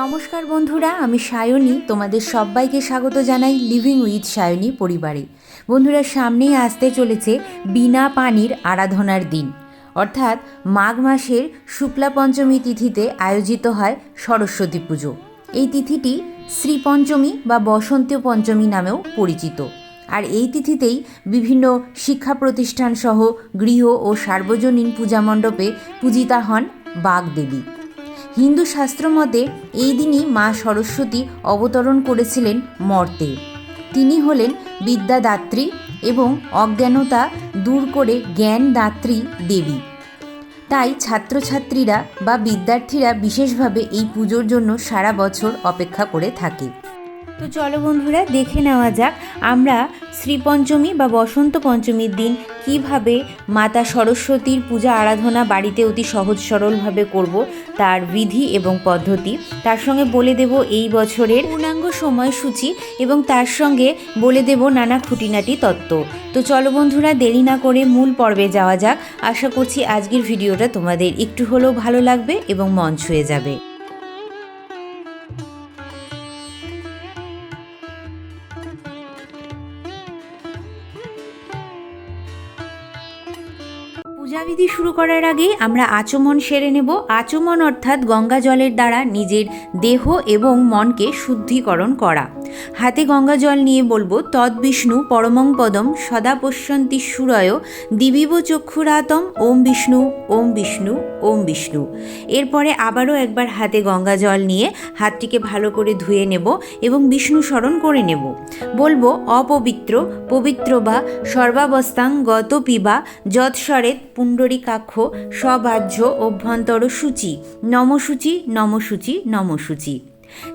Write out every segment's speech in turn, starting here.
নমস্কার বন্ধুরা, আমি সায়নী। তোমাদের সবাইকে স্বাগত জানাই লিভিং উইথ সায়নী পরিবারে। বন্ধুরা, সামনেই আসতে চলেছে বিনা পানির আরাধনার দিন। অর্থাৎ মাঘ মাসের শুক্লা পঞ্চমী তিথিতে আয়োজিত হয় সরস্বতী পুজো। এই তিথিটি শ্রী পঞ্চমী বা বসন্ত পঞ্চমী নামেও পরিচিত। আর এই তিথিতেই বিভিন্ন শিক্ষা প্রতিষ্ঠান সহ গৃহ ও সার্বজনীন পূজা মণ্ডপে পূজিতা হন বাগদেবী। হিন্দু শাস্ত্র মতে, এই দিনই মা সরস্বতী অবতরণ করেছিলেন মর্তে। তিনি হলেন বিদ্যাদাত্রী এবং অজ্ঞানতা দূর করে জ্ঞানদাত্রী দেবী। তাই ছাত্রছাত্রীরা বা বিদ্যার্থীরা বিশেষভাবে এই পুজোর জন্য সারা বছর অপেক্ষা করে থাকে। তো চলো বন্ধুরা, দেখে নেওয়া যাক আমরা শ্রীপঞ্চমী বা বসন্ত পঞ্চমীর দিন কীভাবে মাতা সরস্বতীর পূজা আরাধনা বাড়িতে অতি সহজ সরলভাবে করব, তার বিধি এবং পদ্ধতি। তার সঙ্গে বলে দেব এই বছরের পূর্ণাঙ্গ সময়সূচি এবং তার সঙ্গে বলে দেব নানা খুঁটিনাটি তত্ত্ব। তো চলো বন্ধুরা, দেরি না করে মূল পর্বে যাওয়া যাক। আশা করছি আজকের ভিডিওটা তোমাদের একটু হলেও ভালো লাগবে এবং মন ছুঁয়ে যাবে। পূজাবিধি শুরু করার আগেই আমরা আচমন সেরে নেব। আচমন অর্থাৎ গঙ্গা জলের দ্বারা নিজের দেহ এবং মনকে শুদ্ধিকরণ করা। হাতে গঙ্গা জল নিয়ে বলব তদ্বিষ্ণু পরমং পদম সদা পশ্যন্তি সুরয় দিবিব চক্ষুরাতম, ওম বিষ্ণু ওম বিষ্ণু ওম বিষ্ণু। এরপরে আবারও একবার হাতে গঙ্গা জল নিয়ে হাতটিকে ভালো করে ধুয়ে নেব এবং বিষ্ণু স্মরণ করে নেব। বলব, অপবিত্র, পবিত্র বা সর্বাবস্থাং গত পিবা যৎস্বরেত পুণ্ডরীকাক্ষ সবাহ্য অভ্যন্তর সূচি। নমসূচি নমসূচি নমসূচি।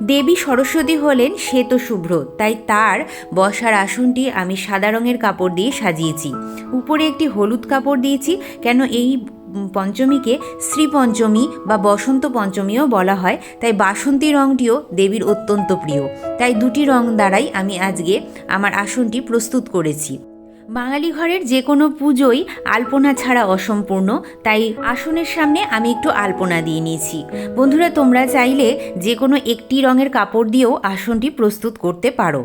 দেবী সরস্বতী হলেন শ্বেত শুভ্র তাই তার বসার আসনটি আমি সাদা রঙের কাপড় দিয়ে সাজিয়েছি। উপরে একটি হলুদ কাপড় দিয়েছি, কেন এই পঞ্চমীকে শ্রী পঞ্চমী বা বসন্ত পঞ্চমীও বলা হয়, তাই বাসন্তী রঙটিও দেবীর অত্যন্ত প্রিয়। তাই দুটি রং দ্বারাই আমি আজকে আমার আসনটি প্রস্তুত করেছি। বাঙালি ঘরের যে কোনো পুজোই আলপনা ছাড়া অসম্পূর্ণ, তাই আসনের সামনে আমি একটু আলপনা দিয়ে নিয়েছি। বন্ধুরা, তোমরা চাইলে যে কোনো একটি রঙের কাপড় দিয়েও আসনটি প্রস্তুত করতে পারো।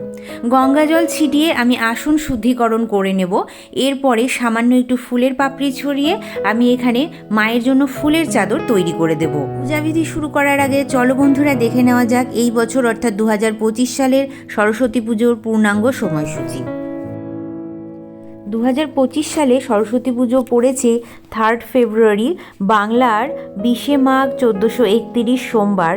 গঙ্গা জল ছিটিয়ে আমি আসন শুদ্ধিকরণ করে নেব। এরপরে সামান্য একটু ফুলের পাপড়ি ছড়িয়ে আমি এখানে মায়ের জন্য ফুলের চাদর তৈরি করে দেব। পূজাবিধি শুরু করার আগে চলো বন্ধুরা, দেখে নেওয়া যাক এই বছর অর্থাৎ দু হাজার পঁচিশ সালের সরস্বতী পুজোর পূর্ণাঙ্গ সময়সূচি। দু হাজার পঁচিশ সালে সরস্বতী পুজো পড়েছে থার্ড ফেব্রুয়ারি বাংলার বিশে মাঘ চোদ্দোশো একতিরিশ সোমবার।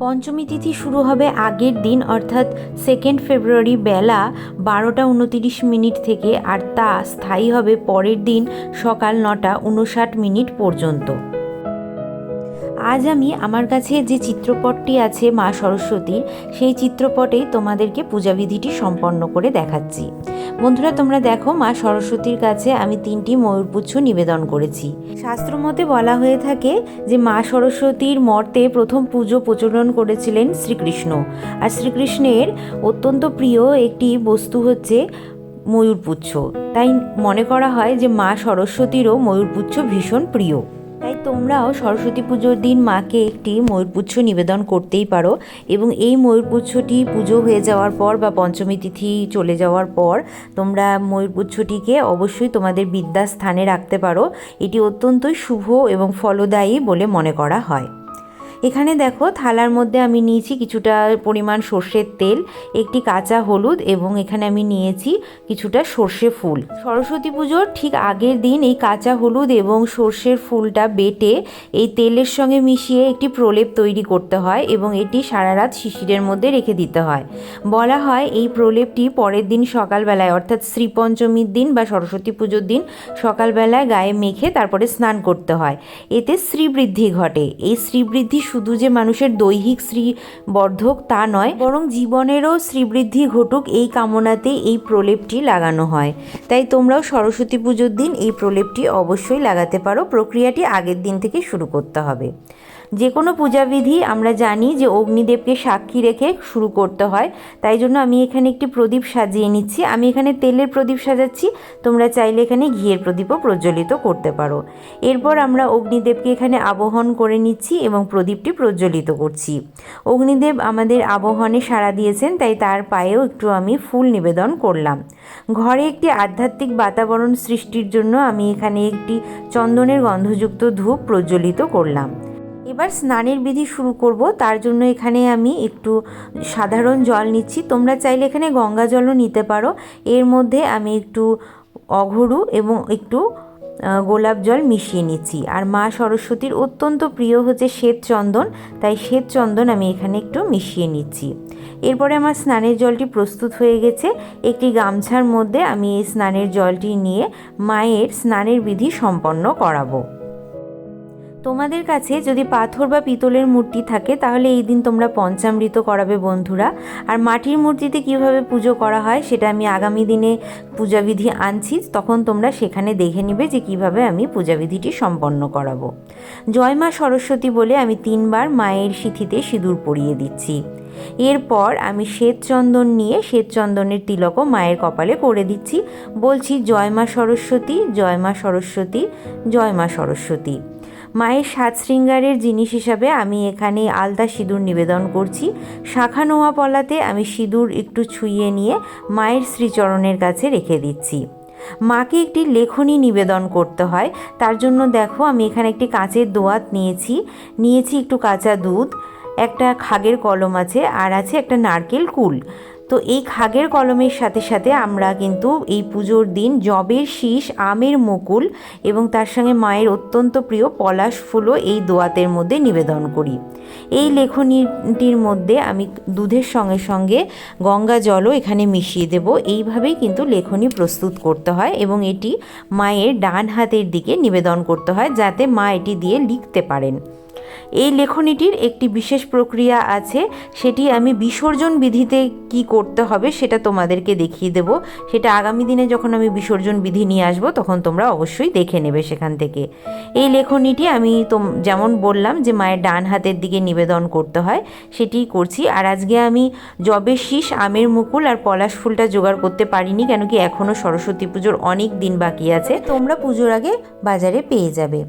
পঞ্চমী তিথি শুরু হবে আগের দিন, অর্থাৎ সেকেন্ড ফেব্রুয়ারি বেলা বারোটা উনতিরিশ মিনিট থেকে, আর তা স্থায়ী হবে পরের দিন সকাল নটা উনষাট মিনিট পর্যন্ত। আজ আমি আমার কাছে যে চিত্রপটটি আছে মা সরস্বতীর, সেই চিত্রপটেই তোমাদেরকে পূজাবিধিটি সম্পন্ন করে দেখাচ্ছি। বন্ধুরা, তোমরা দেখো, মা সরস্বতীর কাছে আমি তিনটি ময়ূরপুচ্ছ নিবেদন করেছি। শাস্ত্রমতে বলা হয়ে থাকে যে, মা সরস্বতীর মর্তে প্রথম পুজো প্রচলন করেছিলেন শ্রীকৃষ্ণ। আর শ্রীকৃষ্ণের অত্যন্ত প্রিয় একটি বস্তু হচ্ছে ময়ূরপুচ্ছ তাই মনে করা হয় যে, মা সরস্বতীরও ময়ূরপুচ্ছ ভীষণ প্রিয়। তাই তোমরাও সরস্বতী পুজোর দিন মাকে একটি ময়ূরপুচ্ছ নিবেদন করতেই পারো এবং এই ময়ূরপুচ্ছটি পুজো হয়ে যাওয়ার পর বা পঞ্চমী তিথি চলে যাওয়ার পর তোমরা ময়ূরপুচ্ছটিকে অবশ্যই তোমাদের বিদ্যা স্থানে রাখতে পারো। এটি অত্যন্তই শুভ এবং ফলদায়ী বলে মনে করা হয়। এখানে দেখো থালার মধ্যে আমি নিয়েছি কিছুটা পরিমাণ সর্ষের তেল, একটি কাঁচা হলুদ এবং এখানে আমি নিয়েছি কিছুটা সর্ষে ফুল। সরস্বতী পুজোর ঠিক আগের দিন এই কাঁচা হলুদ এবং সর্ষের ফুলটা বেটে এই তেলের সঙ্গে মিশিয়ে একটি প্রলেপ তৈরি করতে হয় এবং এটি সারা রাত শিশিরের মধ্যে রেখে দিতে হয়। বলা হয় এই প্রলেপটি পরের দিন সকালবেলায়, অর্থাৎ শ্রীপঞ্চমীর দিন বা সরস্বতী পুজোর দিন সকালবেলায় গায়ে মেখে তারপরে স্নান করতে হয়। এতে শ্রীবৃদ্ধি ঘটে। এই শ্রীবৃদ্ধি শুধু যে মানুষের দৈহিক শ্রী বর্ধক তা নয়, বরং জীবনেরও শ্রীবৃদ্ধি ঘটুক এই কামনাতে এই প্রলেপটি লাগানো হয়। তাই তোমরাও সরস্বতী পুজোর দিন এই প্রলেপটি অবশ্যই লাগাতে পারো। প্রক্রিয়াটি আগের দিন থেকে শুরু করতে হবে। যে কোনো পূজাবিধি আমরা জানি যে অগ্নিদেবকে সাক্ষী রেখে শুরু করতে হয়। তাই জন্য আমি এখানে একটি প্রদীপ সাজিয়ে নিচ্ছি। আমি এখানে তেলের প্রদীপ সাজাচ্ছি। তোমরা চাইলে এখানে ঘিয়ের প্রদীপও প্রজ্বলিত করতে পারো। এরপর আমরা অগ্নিদেবকে এখানে আবহন করে নিচ্ছি এবং প্রদীপটি প্রজ্বলিত করছি। অগ্নিদেব আমাদের আবহনে সাড়া দিয়েছেন, তাই তার পায়েও একটু আমি ফুল নিবেদন করলাম। ঘরে একটি আধ্যাত্মিক বাতাবরণ সৃষ্টির জন্য আমি এখানে একটি চন্দনের গন্ধযুক্ত ধূপ প্রজ্বলিত করলাম। এবার স্নানের বিধি শুরু করব। তার জন্য এখানে আমি একটু সাধারণ জল নিচ্ছি। তোমরা চাইলে এখানে গঙ্গা জলও নিতে পারো। এর মধ্যে আমি একটু অঘরু এবং একটু গোলাপ জল মিশিয়ে নিচ্ছি। আর মা সরস্বতীর অত্যন্ত প্রিয় হচ্ছে শ্বেত চন্দন, তাই শ্বেত চন্দন আমি এখানে একটু মিশিয়ে নিচ্ছি। এরপরে আমার স্নানের জলটি প্রস্তুত হয়ে গেছে। একটি গামছার মধ্যে আমি এই স্নানের জলটি নিয়ে মায়ের স্নানের বিধি সম্পন্ন করাবো। তোমাদের কাছে যদি পাথর বা পিতলের মূর্তি থাকে, তাহলে এই দিন তোমরা পঞ্চামৃত করাবে বন্ধুরা। আর মাটির মূর্তিতে কীভাবে পুজো করা হয়, সেটা আমি আগামী দিনে পূজাবিধি আনছি, তখন তোমরা সেখানে দেখে নিবে যে কীভাবে আমি পূজাবিধিটি সম্পন্ন করাবো। জয় মা সরস্বতী বলে আমি তিনবার মায়ের সিথিতে সিঁদুর পরিয়ে দিচ্ছি। এরপর আমি শ্বেতচন্দন নিয়ে শ্বেত চন্দনের তিলকও মায়ের কপালে করে দিচ্ছি। বলছি, জয় মা সরস্বতী, জয় মা সরস্বতী, জয় মা সরস্বতী। মায়ের সাত শৃঙ্গারের জিনিস হিসাবে আমি এখানে আলতা সিঁদুর নিবেদন করছি। শাখা নোয়া পলাতে আমি সিঁদুর একটু ছুঁয়ে নিয়ে মায়ের শ্রীচরণের কাছে রেখে দিচ্ছি। মাকে একটি লেখনী নিবেদন করতে হয়। তার জন্য দেখো, আমি এখানে একটি কাঁচের দোয়াত নিয়েছি। নিয়েছি একটু কাঁচা দুধ, একটা খাগের কলম আছে, আর আছে একটা নারকেল কুল। তো এই খাগের কলমের সাথে সাথে আমরা কিন্তু এই পুজোর দিন জবের শীষ, আমের মুকুল এবং তার সঙ্গে মায়ের অত্যন্ত প্রিয় পলাশ ফুলও এই দোয়াতের মধ্যে নিবেদন করি। এই লেখনীটির মধ্যে আমি দুধের সঙ্গে সঙ্গে গঙ্গা জলও এখানে মিশিয়ে দেব। এইভাবেই কিন্তু লেখনী প্রস্তুত করতে হয় এবং এটি মায়ের ডান হাতের দিকে নিবেদন করতে হয় যাতে মা এটি দিয়ে লিখতে পারেন। এই লেখনীটির একটি বিশেষ প্রক্রিয়া আছে, সেটি আমি বিসর্জন বিধিতে কি করতে হবে সেটা তোমাদেরকে দেখিয়ে দেব। সেটা আগামী দিনে যখন আমি বিসর্জন বিধি নিয়ে আসব, তখন তোমরা অবশ্যই দেখে নেবে সেখান থেকে। এই লেখনীটি আমি তোম, যেমন বললাম যে মায়ের ডান হাতের দিকে নিবেদন করতে হয় সেটিই করছি। আর আজকে আমি জবের শীষ, আমের মুকুল আর পলাশ ফুলটা জোগাড় করতে পারিনি, কেন কি এখনও সরস্বতী পুজোর অনেক দিন বাকি আছে। তোমরা পুজোর আগে বাজারে পেয়ে যাবে।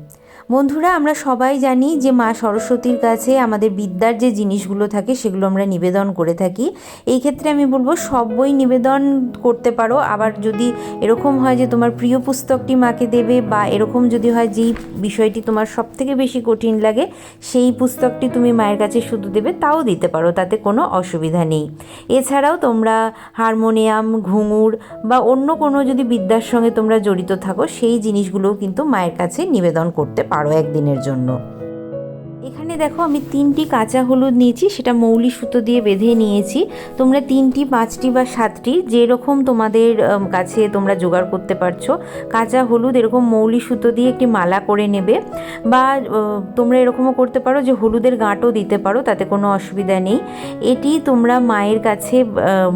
বন্ধুরা, আমরা সবাই জানি যে মা সরস্বতীর কাছে আমাদের বিদ্যার যে জিনিসগুলো থাকে, সেগুলো আমরা নিবেদন করে থাকি। এই ক্ষেত্রে আমি বলব, সব বই নিবেদন করতে পারো। আবার যদি এরকম হয় যে তোমার প্রিয় পুস্তকটি মাকে দেবে, বা এরকম যদি হয় যেই বিষয়টি তোমার সব থেকে বেশি কঠিন লাগে, সেই পুস্তকটি তুমি মায়ের কাছে শুধু দেবে, তাও দিতে পারো, তাতে কোনো অসুবিধা নেই। এছাড়াও তোমরা হারমোনিয়াম, ঘুঙুর, বা অন্য কোনো যদি বিদ্যার সঙ্গে তোমরা জড়িত থাকো, সেই জিনিসগুলোও কিন্তু মায়ের কাছে নিবেদন করতে পারো। একদিনের জন্য। এখানে দেখো আমি তিনটি কাঁচা হলুদ নিয়েছি, সেটা মৌলি সুতো দিয়ে বেঁধে নিয়েছি। তোমরা তিনটি, পাঁচটি বা সাতটি, যেরকম তোমাদের কাছে তোমরা জোগাড় করতে পারছ, কাঁচা হলুদ এরকম মৌলি সুতো দিয়ে একটি মালা করে নেবে। বা তোমরা এরকমও করতে পারো যে হলুদের গাঁটও দিতে পারো, তাতে কোনো অসুবিধা নেই। এটি তোমরা মায়ের কাছে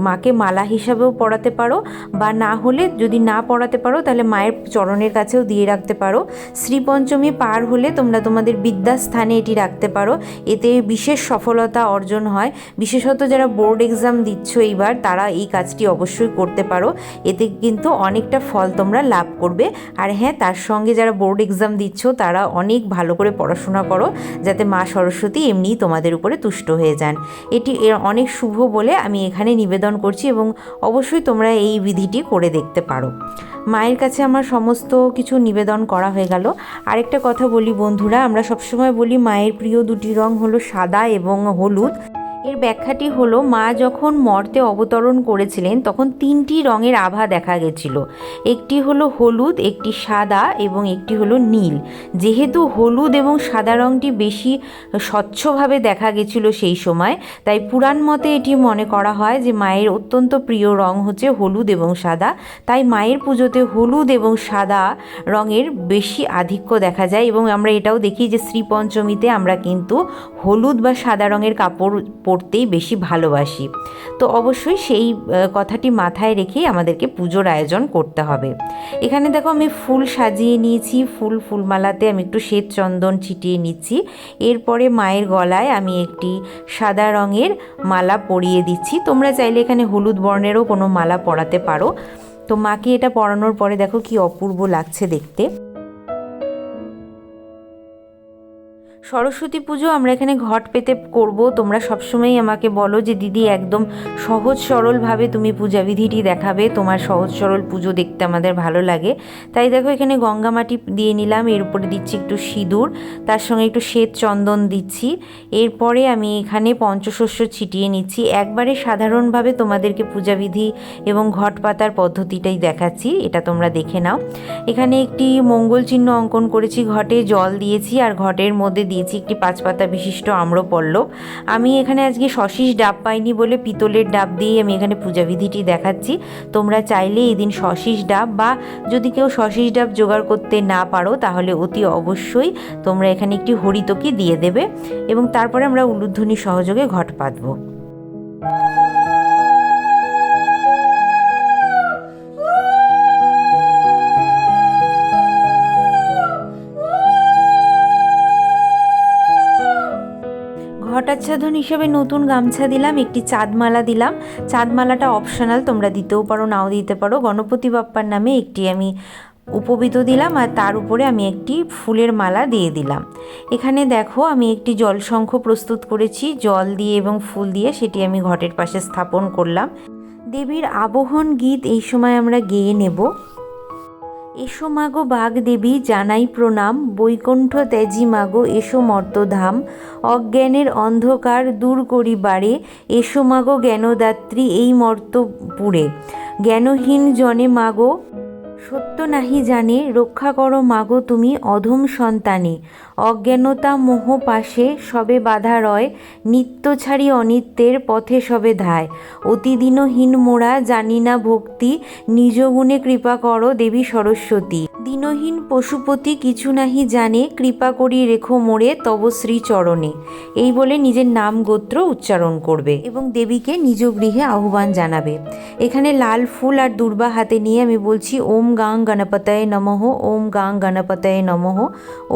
মাকে মালা হিসাবেও পরাতে পারো, বা না হলে যদি না পড়াতে পারো, তাহলে মায়ের চরণের কাছেও দিয়ে রাখতে পারো। শ্রীপঞ্চমী পার হলে তোমরা তোমাদের বিদ্যাস্থানে এটি রাখতে পারো। এতে বিশেষ সফলতা অর্জন হয়। বিশেষত যারা বোর্ড এক্সাম দিচ্ছ এইবার, তারা এই কাজটি অবশ্যই করতে পারো। এতে কিন্তু অনেকটা ফল তোমরা লাভ করবে। আর হ্যাঁ তার সঙ্গে যারা বোর্ড এক্সাম দিচ্ছ, তারা অনেক ভালো করে পড়াশোনা করো, যাতে মা সরস্বতী এমনিই তোমাদের উপরে তুষ্ট হয়ে যান। এটি অনেক শুভ বলে আমি এখানে নিবেদন করছি এবং অবশ্যই তোমরা এই বিধিটি করে দেখতে পারো। মায়ের কাছে আমার সমস্ত কিছু নিবেদন করা হয়ে গেল। আরেকটা কথা বলি বন্ধুরা, আমরা সবসময় বলি মায়ের প্রিয় দুটি রং হলো সাদা এবং হলুদ। এর ব্যাখ্যাটি হলো, মা যখন মর্তে অবতরণ করেছিলেন, তখন তিনটি রঙের আভা দেখা গেছিল। একটি হলো হলুদ, একটি সাদা এবং একটি হলো নীল। যেহেতু হলুদ এবং সাদা রঙটি বেশি স্বচ্ছভাবে দেখা গেছিল সেই সময়, তাই পুরাণ মতে এটি মনে করা হয় যে, মায়ের অত্যন্ত প্রিয় রং হচ্ছে হলুদ এবং সাদা। তাই মায়ের পুজোতে হলুদ এবং সাদা রঙের বেশি আধিক্য দেখা যায় এবং আমরা এটাও দেখি যে, শ্রীপঞ্চমীতে আমরা কিন্তু হলুদ বা সাদা রঙের কাপড় করতেই বেশি ভালোবাসি। তো অবশ্যই সেই কথাটি মাথায় রেখেই আমাদেরকে পুজোর আয়োজন করতে হবে। এখানে দেখো আমি ফুল সাজিয়ে নিয়েছি, ফুল ফুলমালাতে আমি একটু শ্বেত চন্দন ছিটিয়ে নিচ্ছি। এরপরে মায়ের গলায় আমি একটি সাদা রঙের মালা পরিয়ে দিচ্ছি। তোমরা চাইলে এখানে হলুদ বর্ণেরও কোনো মালা পরাতে পারো। তো মাকে এটা পরানোর পরে দেখো কি অপূর্ব লাগছে দেখতে। সরস্বতী পুজো আমরা এখানে ঘট পেতে করব। তোমরা সবসময়ই আমাকে বলো যে, দিদি, একদম সহজ সরলভাবে তুমি পূজাবিধিটি দেখাবে। তোমার সহজ সরল পুজো দেখতে আমাদের ভালো লাগে। তাই দেখো, এখানে গঙ্গা মাটি দিয়ে নিলাম। এর উপরে দিচ্ছি একটু সিঁদুর। তার সঙ্গে একটু শ্বেত চন্দন দিচ্ছি। এরপরে আমি এখানে পঞ্চশস্য ছিটিয়ে নিচ্ছি। একবারে সাধারণভাবে তোমাদেরকে পূজাবিধি এবং ঘট পাতার পদ্ধতিটাই দেখাচ্ছি। এটা তোমরা দেখে নাও। এখানে একটি মঙ্গল চিহ্ন অঙ্কন করেছি ঘটে, জল দিয়েছি, আর ঘটের মধ্যে দিয়েছি একটি পাঁচ পাতা বিশিষ্ট আম্রপল্লব আমি এখানে আজকে সশিস ডাব পাইনি বলে পিতলের ডাব দিয়ে আমি এখানে পূজাবিধিটি দেখাচ্ছি। তোমরা চাইলে এদিন দিন সশিস ডাব বা যদি কেউ সশিস ডাব জোগাড় করতে না পারো, তাহলে অতি অবশ্যই তোমরা এখানে একটি হরিতকি দিয়ে দেবে এবং তারপরে আমরা উলুধ্বনি সহযোগে ঘট পাতবো। ঘটাচ্ছাদন হিসেবে নতুন গামছা দিলাম, একটি চাঁদমালা দিলাম। চাঁদমালাটা অপশনাল তোমরা দিতেও পারো, নাও দিতে পারো। গণপতি বাপ্পার নামে একটি আমি উপবিত দিলাম আর তার উপরে আমি একটি ফুলের মালা দিয়ে দিলাম। এখানে দেখো, আমি একটি জলশঙ্খ প্রস্তুত করেছি। জল দিয়ে এবং ফুল দিয়ে সেটি আমি ঘটের পাশে স্থাপন করলাম। দেবীর আবহন গীত এই সময় আমরা গেয়ে নেব। এসো মাগো বাঘ দেবী জানাই প্রণাম। বৈকুণ্ঠ ত্যাজি মাগো, এসো মর্তধাম। অজ্ঞানের অন্ধকার দূর করিবারে, এসো মাগো জ্ঞানদাত্রী এই মর্তপুরে। জ্ঞানহীন জনে মাগো নাহি জানে, রক্ষা করো মাগো তুমি অধম সন্তানে। অজ্ঞানতা মোহ পাশে সবে বাধা রয়, নিত্য ছাড়ি অনিত্যের পথে সবে ধায়। অতিদিনহীন মোরা জানি না ভক্তি, নিজ গুণে কৃপা করো দেবী সরস্বতী। দিনহীন পশুপতি কিছু নাহি জানে, কৃপা করি রেখো মোড়ে তব শ্রী চরণে এই বলে নিজের নাম গোত্র উচ্চারণ করবে এবং দেবীকে নিজ গৃহে আহ্বান জানাবে। এখানে লাল ফুল আর দুর্বা হাতে নিয়ে আমি বলছি, ওম গাং গণপতায় নমঃ, ওম গাং গণপতায় নমঃ,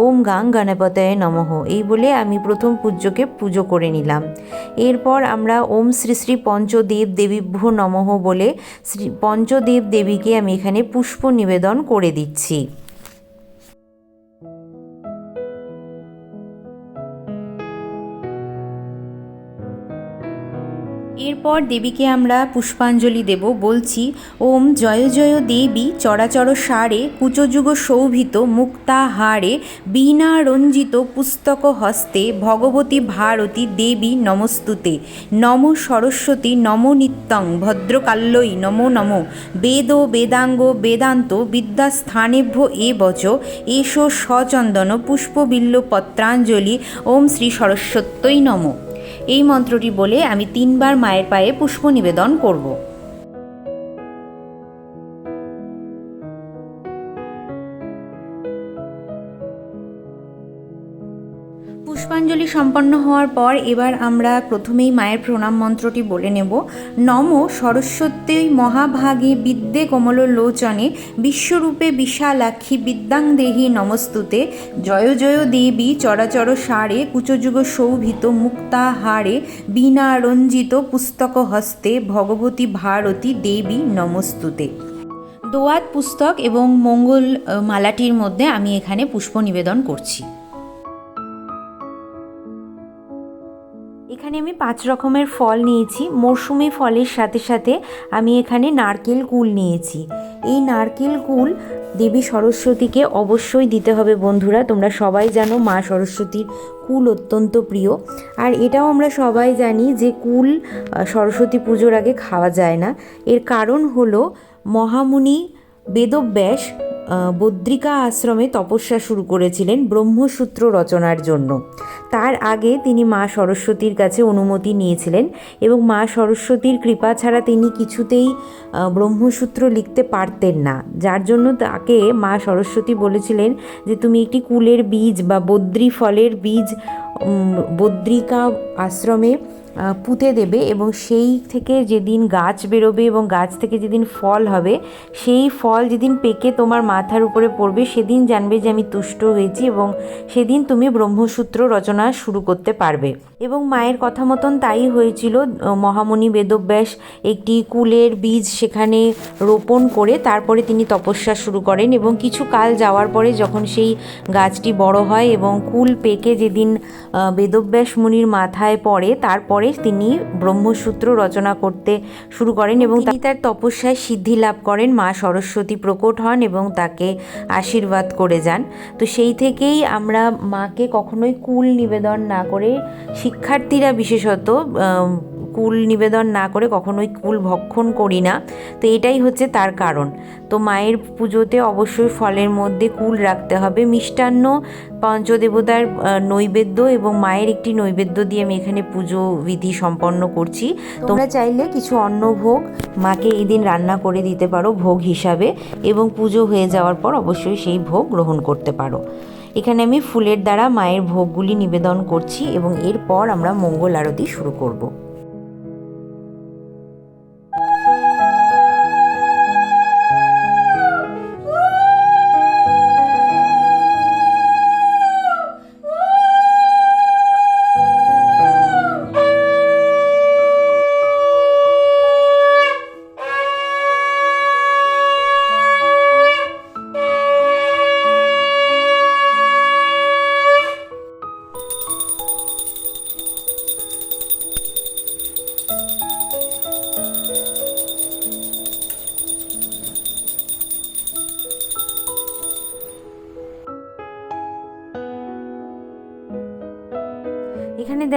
ওম গাং গণপতায় নমঃ। এই বলে আমি প্রথম পূজ্যকে পুজো করে নিলাম। এরপর আমরা ওম শ্রী শ্রী পঞ্চদেব দেবীভ্য নমঃ বলে শ্রী পঞ্চদেব দেবীকে আমি এখানে পুষ্প নিবেদন করে দিচ্ছি। এরপর দেবীকে আমরা পুষ্পাঞ্জলি দেব, বলছি, ওম জয় জয় দেবী, চরাচর সারে, কুচযুগ শোভিত মুক্তা হারে, বীণা রঞ্জিত পুস্তক হস্তে, ভগবতী ভারতী দেবী নমস্তুতে, নম সরস্বতী নম নিত্যং, ভদ্রকাল্যই নমো নম, বেদ বেদাঙ্গ বেদান্ত বিদ্যাস্থানেভ্য এ বচ, এসো সচন্দন পুষ্পবিল্ল পত্রাঞ্জলি, ওম শ্রী সরস্বত্যই নম। এই মন্ত্রটি বলে আমি তিনবার মায়ের পায়ে পুষ্প নিবেদন করব। পুষ্পাঞ্জলি সম্পন্ন হওয়ার পর এবার আমরা প্রথমেই মায়ের প্রণাম মন্ত্রটি বলে নেব। নম সরস্বতী মহাভাগে বিদ্যে কমল লোচনে বিশ্বরূপে বিশালাক্ষী বিদ্যাং দেহি নমস্তুতে। জয় জয় দেবী চরাচর সারে কুচযুগ শোভিত মুক্তাহারে বিনা রঞ্জিত পুস্তক হস্তে ভগবতী ভারতী দেবী নমস্তুতে। দোয়াত পুস্তক এবং মঙ্গল মালাটির মধ্যে আমি এখানে পুষ্প নিবেদন করছি। এখানে আমি পাঁচ রকমের ফল নিয়েছি। মরশুমি ফলের সাথে সাথে আমি এখানে নারকেল কুল নিয়েছি। এই নারকেল কুল দেবী সরস্বতীকে অবশ্যই দিতে হবে বন্ধুরা। তোমরা সবাই জানো মা সরস্বতীর কুল অত্যন্ত প্রিয়। আর এটাও আমরা সবাই জানি যে কুল সরস্বতী পুজোর আগে খাওয়া যায় না। এর কারণ হলো মহামুনি বেদব্যাস বদ্রিকা আশ্রমে তপস্যা শুরু করেছিলেন ব্রহ্মসূত্র রচনার জন্য। তার আগে তিনি মা সরস্বতীর কাছে অনুমতি নিয়েছিলেন এবং মা সরস্বতীর কৃপা ছাড়া তিনি কিছুতেই ব্রহ্মসূত্র লিখতে পারতেন না। যার জন্য তাকে মা সরস্বতী বলেছিলেন যে, তুমি একটি কুলের বীজ বা বদ্রি ফলের বীজ বদ্রিকা আশ্রমে পুঁতে দেবে এবং সেই থেকে যেদিন গাছ বেরোবে এবং গাছ থেকে যেদিন ফল হবে, সেই ফল যেদিন পেকে তোমার মাথার উপরে পড়বে, সেদিন জানবে যে আমি তুষ্ট হয়েছি এবং সেদিন তুমি ব্রহ্মসূত্র রচনা শুরু করতে পারবে। এবং মায়ের কথা মতন তাই হয়েছিল, মহামণি বেদব্যাস একটি কুলের বীজ সেখানে রোপণ করে তারপরে তিনি তপস্যা শুরু করেন এবং কিছু কাল যাওয়ার পরে যখন সেই গাছটি বড় হয় এবং কুল পেকে যেদিন বেদব্যাস মুনির মাথায় পড়ে, তারপরে তিনি ব্রহ্মসূত্র রচনা করতে শুরু করেন এবং তিনি তার তপস্যায় সিদ্ধি লাভ করেন। মা সরস্বতী প্রকট হন এবং তাকে আশীর্বাদ করে যান। তো সেই থেকেই আমরা মাকে কখনোই কুল নিবেদন না করে শিক্ষার্থীরা বিশেষত কুল নিবেদন না করে কখনোই কুল ভক্ষণ করি না। তো এটাই হচ্ছে তার কারণ। তো মায়ের পুজোতে অবশ্যই ফলের মধ্যে কুল রাখতে হবে। মিষ্টান্ন পঞ্চদেবতার নৈবেদ্য এবং মায়ের একটি নৈবেদ্য দিয়ে আমি এখানে পুজো বিধি সম্পন্ন করছি। তোমরা চাইলে কিছু অন্ন ভোগ মাকে এই দিন রান্না করে দিতে পারো ভোগ হিসাবে এবং পুজো হয়ে যাওয়ার পর অবশ্যই সেই ভোগ গ্রহণ করতে পারো। এখানে আমি ফুলের দ্বারা মায়ের ভোগগুলি নিবেদন করছি এবং এরপর আমরা মঙ্গল আরতি শুরু করব।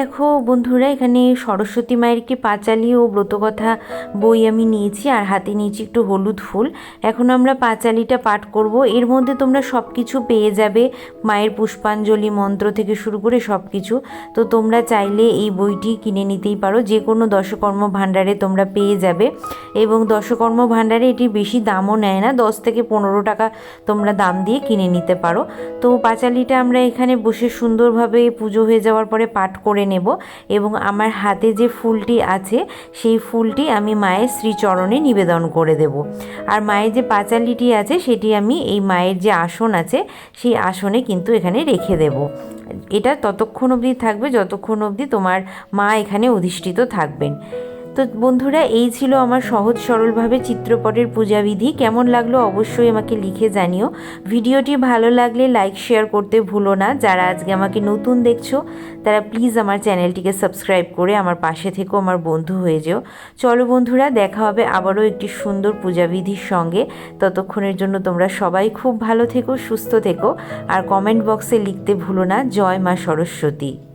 দেখো বন্ধুরা, এখানে সরস্বতী মায়ের একটি পাঁচালি ও ব্রতকথা বই আমি নিয়েছি, আর হাতে নিয়েছি একটু হলুদ ফুল। এখন আমরা পাঁচালিটা পাঠ করব। এর মধ্যে তোমরা সব কিছু পেয়ে যাবে, মায়ের পুষ্পাঞ্জলি মন্ত্র থেকে শুরু করে সব কিছু তো তোমরা চাইলে এই বইটি কিনে নিতেই পারো যে কোনো দশকর্ম ভাণ্ডারে তোমরা পেয়ে যাবে। এবং দশকর্ম ভাণ্ডারে এটি বেশি দামও নেয় না, দশ থেকে পনেরো টাকা তোমরা দাম দিয়ে কিনে নিতে পারো। তো পাঁচালিটা আমরা এখানে বসে সুন্দরভাবে পুজো হয়ে যাওয়ার পরে পাঠ করে নেব এবং আমার হাতে যে ফুলটি আছে, সেই ফুলটি আমি মায়ের শ্রীচরণে নিবেদন করে দেব। আর মায়ের যে পাঁচালিটি আছে, সেটি আমি এই মায়ের যে আসন আছে, সেই আসনে কিন্তু এখানে রেখে দেব। এটা ততক্ষণ অবধি থাকবে, যতক্ষণ অবধি তোমার মা এখানে অধিষ্ঠিত থাকবেন। তো বন্ধুরা, এই ছিল আমার সহজ সরলভাবে চিত্রপটের পূজাবিধি। কেমন লাগল অবশ্যই আমাকে লিখে জানিও। ভিডিওটি ভালো লাগলে লাইক, শেয়ার করতে ভুলো না। যারা আজকে আমাকে নতুন দেখছ, তারা প্লিজ আমার চ্যানেলটিকে সাবস্ক্রাইব করে আমার পাশে থেকেও আমার বন্ধু হয়ে যেও। চলো বন্ধুরা, দেখা হবে আবারও একটি সুন্দর পূজাবিধির সঙ্গে। ততক্ষণের জন্য তোমরা সবাই খুব ভালো থেকো, সুস্থ থেকো। আর কমেন্ট বক্সে লিখতে ভুলো না। জয় মা সরস্বতী।